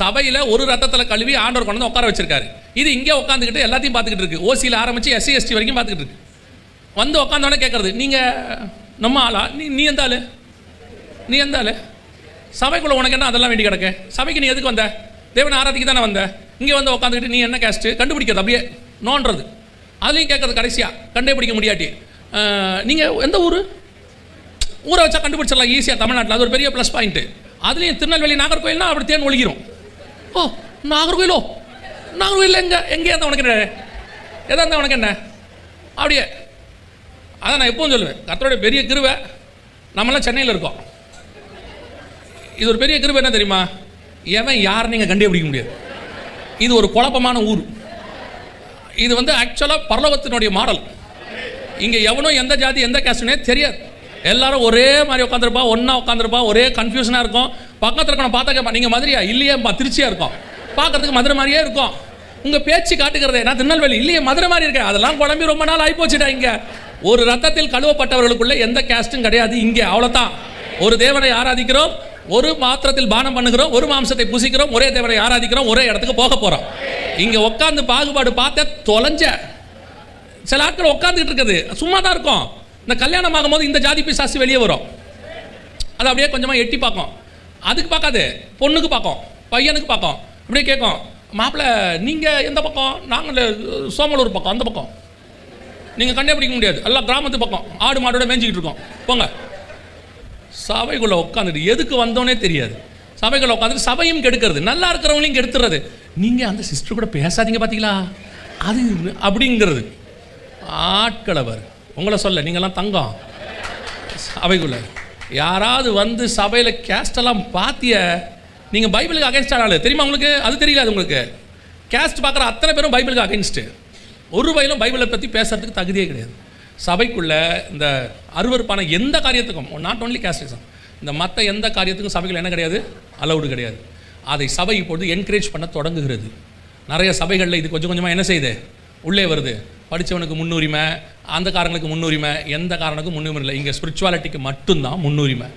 சபையில் ஒரு ரத்தத்தில் கழுவி ஆண்டவர் கொண்டு வந்து உட்கார வச்சிருக்காரு. இது இங்கே உட்காந்துக்கிட்டு எல்லாத்தையும் பார்த்துக்கிட்டு இருக்கு. ஓசியில் ஆரம்பித்து எஸ்சி எஸ்டி வரைக்கும் பார்த்துக்கிட்டு இருக்கு. வந்து உட்காந்தோடனே கேட்குறது நீங்கள் நம்ம ஆளா? நீ நீ எந்த நீ எந்த ஆளு? உனக்கு என்ன அதெல்லாம் வேண்டி கிடக்கு? சபைக்கு நீ எதுக்கு வந்த? தேவனை ஆராதிக்கு தானே வந்த? இங்கே வந்து உட்காந்துக்கிட்டு நீ என்ன கேஸ்ட்டு கண்டுபிடிக்கிறது அப்படியே நோன்றது. அதுலேயும் கேட்குறது கடைசியாக கண்டே பிடிக்க முடியாட்டி நீங்கள் எந்த ஊர்? ஊரை வச்சா கண்டுபிடிச்சிடலாம் ஈஸியாக தமிழ்நாட்டில். அது ஒரு பெரிய ப்ளஸ் பாயிண்ட்டு அதுலேயும் திருநெல்வேலி நாகர்கோயில்னா அப்படி தேன் ஒழிக்கிறோம் ஓ நாகர்கோயிலோ நாகர்கோயில் எங்கே எங்கே இருந்தால் உனக்கு என்ன எதா இருந்தால் உனக்கு என்ன அப்படியே அதான் நான் எப்பவும் சொல்லுவேன் கர்த்தருடைய பெரிய கிருவை நம்மளாம் சென்னையில் இருக்கோம் இது ஒரு பெரிய கிருபை என்ன தெரியுமா எவன் யார் நீங்கள் கண்டுபிடிக்க முடியாது இது ஒரு குழப்பமான ஊர் இது வந்து ஆக்சுவலாக பரலோகத்தினுடைய மாடல் இங்கே எவனோ எந்த ஜாதி எந்த கேஸ்ட்னே தெரியாது எல்லாரும் ஒரே மாதிரி உட்காந்துருப்பா ஒன்றா உட்காந்துருப்பா ஒரே கன்ஃபியூஷனாக இருக்கும். பக்கத்தில் இருக்கணும் பார்த்தா கேட்பா நீங்கள் மதுரையா? இல்லையேப்பா திருச்சியாக இருக்கும். பார்க்கறதுக்கு மதுரை மாதிரியே இருக்கும். உங்கள் பேச்சு காட்டுகிறதே நான் திருநெல்வேலி இல்லையே மதுரை மாதிரி இருக்கேன். அதெல்லாம் குழம்பி ரொம்ப நாள் ஆகிப்போச்சுடா இங்கே. ஒரு ரத்தத்தில் கழுவப்பட்டவர்களுக்குள்ள எந்த கேஸ்ட்டும் கிடையாது இங்கே அவ்வளோதான் ஒரு தேவனை ஆராதிக்கிறோம் ஒரு மாத்திரத்தில் பானம் பண்ணுகிறோம் ஒரு மாம்சத்தை புசிக்கிறோம் ஒரே தேவனை ஆராதிக்கிறோம் ஒரே இடத்துக்கு போக போகிறோம் இங்கே உட்காந்து பாகுபாடு பார்த்த தொலைஞ்ச. சில ஆட்கள் உட்காந்துக்கிட்டு இருக்குது சும்மா தான் இருக்கும். இந்த கல்யாணம் ஆகும்போது இந்த ஜாதி பிசாசு வெளியே வரும். அது அப்படியே கொஞ்சமாக எட்டி பார்க்கும். அதுக்கு பார்க்காது பொண்ணுக்கு பார்க்கும் பையனுக்கு பார்க்கும். அப்படியே கேட்கும் மாப்பிள்ளை நீங்கள் எந்த பக்கம்? நாங்கள் சோமலூர் பக்கம் அந்த பக்கம். நீங்கள் கண்டே பிடிக்க முடியாது. எல்லாம் கிராமத்து பக்கம். ஆடு மாடோட மேய்ஞ்சிக்கிட்டு இருக்கோம். போங்க. சபைக்குள்ளே உட்காந்துட்டு எதுக்கு வந்தோன்னே தெரியாது. சபைக்குள்ளே உட்காந்துட்டு சபையும் கெடுக்கிறது. நல்லா இருக்கிறவங்களையும் கெடுத்துறது. நீங்கள் அந்த சிஸ்டர் கூட பேசாதீங்க பார்த்தீங்களா அது அப்படிங்கிறது. ஆட்களை உங்களை சொல்ல நீங்களாம் தங்கம். சபைக்குள்ள யாராவது வந்து சபையில் கேஸ்டெல்லாம் பார்த்திய நீங்கள் பைபிளுக்கு அகைன்ஸ்டான ஆளு. தெரியுமா உங்களுக்கு? அது தெரியல அது உங்களுக்கு. கேஸ்ட் பார்க்குற அத்தனை பேரும் பைபிளுக்கு அகேன்ஸ்ட்டு ஒரு வயலும் பைபிளை பற்றி பேசுறதுக்கு தகுதியே கிடையாது. சபைக்குள்ள இந்த அருவருப்பான எந்த காரியத்துக்கும் நாட் ஓன்லி கேஸ்டிசம் இந்த மற்ற எந்த காரியத்துக்கும் சபைகள் என்ன கிடையாது? அலவுடு கிடையாது. அதை சபை இப்பொழுது என்கரேஜ் பண்ண தொடங்குகிறது. நிறைய சபைகளில் இது கொஞ்சம் கொஞ்சமாக என்ன செய்யுது? உள்ளே வருது. படித்தவனுக்கு முன்னுரிமை அந்த காரங்களுக்கு முன்னுரிமை எந்த காரனுக்கும் முன்னுரிமை இல்லை. இங்கே ஸ்பிரிச்சுவாலிட்டிக்கு மட்டும்தான் முன்னுரிமை.